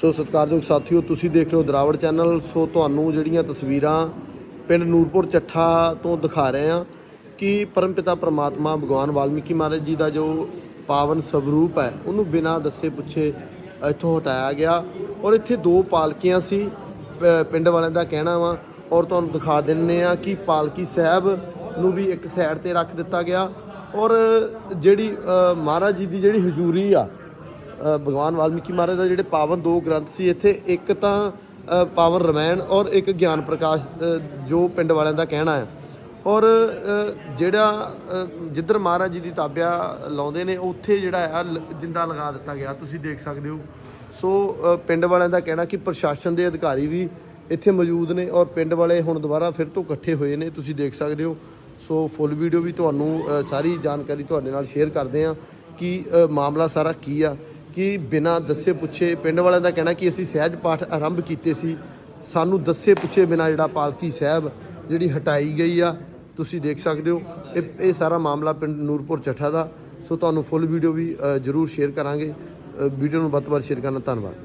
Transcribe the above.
ਸੋ ਸਤਿਕਾਰਯੋਗ ਸਾਥੀਓ, ਤੁਸੀਂ ਦੇਖ ਰਹੇ ਹੋ ਦਰਾਵੜ ਚੈਨਲ। ਸੋ ਤੁਹਾਨੂੰ ਜਿਹੜੀਆਂ ਤਸਵੀਰਾਂ ਪਿੰਡ ਨੂਰਪੁਰ ਚੱਠਾ ਤੋਂ ਦਿਖਾ ਰਹੇ ਹਾਂ ਕਿ ਪਰਮਪਿਤਾ ਪ੍ਰਮਾਤਮਾ ਭਗਵਾਨ ਵਾਲਮੀਕੀ ਮਹਾਰਾਜ ਜੀ ਦਾ ਜੋ ਪਾਵਨ ਸਵਰੂਪ ਹੈ, ਉਹਨੂੰ ਬਿਨਾਂ ਦੱਸੇ ਪੁੱਛੇ ਇੱਥੋਂ ਹਟਾਇਆ ਗਿਆ। ਔਰ ਇੱਥੇ ਦੋ ਪਾਲਕੀਆਂ ਸੀ ਪਿੰਡ ਵਾਲਿਆਂ ਦਾ ਕਹਿਣਾ ਵਾ। ਔਰ ਤੁਹਾਨੂੰ ਦਿਖਾ ਦਿੰਨੇ ਆ ਕਿ ਪਾਲਕੀ ਸਾਹਿਬ ਨੂੰ ਵੀ ਇੱਕ ਸਾਈਡ ਤੇ ਰੱਖ ਦਿੱਤਾ ਗਿਆ। ਔਰ ਜਿਹੜੀ ਮਹਾਰਾਜ ਜੀ ਦੀ ਜਿਹੜੀ ਹਜ਼ੂਰੀ ਆ ਭਗਵਾਨ ਵਾਲਮੀਕੀ ਮਹਾਰਾਜ ਦਾ ਜਿਹੜੇ ਪਾਵਨ ਦੋ ਗ੍ਰੰਥ ਸੀ, ਇੱਥੇ ਇੱਕ ਤਾਂ ਪਾਵਨ ਰਮਾਇਣ ਔਰ ਇੱਕ ਗਿਆਨ ਪ੍ਰਕਾਸ਼ ਜੋ ਪਿੰਡ ਵਾਲਿਆਂ ਦਾ ਕਹਿਣਾ ਹੈ। ਔਰ ਜਿਹੜਾ ਜਿੱਧਰ ਮਹਾਰਾਜ ਜੀ ਦੀ ਤਾਬਿਆ ਲਾਉਂਦੇ ਨੇ, ਉੱਥੇ ਜਿਹੜਾ ਆ, ਲ- ਜਿੰਦਾ ਲਗਾ ਦਿੱਤਾ ਗਿਆ। ਤੁਸੀਂ ਦੇਖ ਸਕਦੇ ਹੋ। ਸੋ ਪਿੰਡ ਵਾਲਿਆਂ ਦਾ ਕਹਿਣਾ ਕਿ ਪ੍ਰਸ਼ਾਸਨ ਦੇ ਅਧਿਕਾਰੀ ਵੀ ਇੱਥੇ ਮੌਜੂਦ ਨੇ ਔਰ ਪਿੰਡ ਵਾਲੇ ਹੁਣ ਦੁਬਾਰਾ ਫਿਰ ਤੋਂ ਇਕੱਠੇ ਹੋਏ ਨੇ। ਤੁਸੀਂ ਦੇਖ ਸਕਦੇ ਹੋ। ਸੋ, ਫੁੱਲ ਵੀਡੀਓ ਵੀ ਤੁਹਾਨੂੰ ਸਾਰੀ ਜਾਣਕਾਰੀ ਤੁਹਾਡੇ ਨਾਲ ਸ਼ੇਅਰ ਕਰਦੇ ਹਾਂ ਕਿ ਮਾਮਲਾ ਸਾਰਾ ਕੀ ਆ। ਕਿ ਬਿਨਾਂ ਦੱਸੇ ਪੁੱਛੇ ਪਿੰਡ ਵਾਲਿਆਂ ਦਾ ਕਹਿਣਾ ਕਿ ਅਸੀਂ ਸਹਿਜ ਪਾਠ ਆਰੰਭ ਕੀਤੇ ਸੀ। ਸਾਨੂੰ ਦੱਸੇ ਪੁੱਛੇ ਬਿਨਾਂ ਜਿਹੜਾ ਪਾਲਕੀ ਸਾਹਿਬ ਜਿਹੜੀ ਹਟਾਈ ਗਈ ਆ, ਤੁਸੀਂ ਦੇਖ ਸਕਦੇ ਹੋ। ਇਹ ਇਹ ਸਾਰਾ ਮਾਮਲਾ ਪਿੰਡ ਨੂਰਪੁਰ ਚੱਠਾ ਦਾ। ਸੋ ਤੁਹਾਨੂੰ ਫੁੱਲ ਵੀਡੀਓ ਵੀ ਜ਼ਰੂਰ ਸ਼ੇਅਰ ਕਰਾਂਗੇ। ਵੀਡੀਓ ਨੂੰ ਵੱਧ ਤੋਂ ਵੱਧ ਸ਼ੇਅਰ ਕਰਨਾ ਧੰਨਵਾਦ।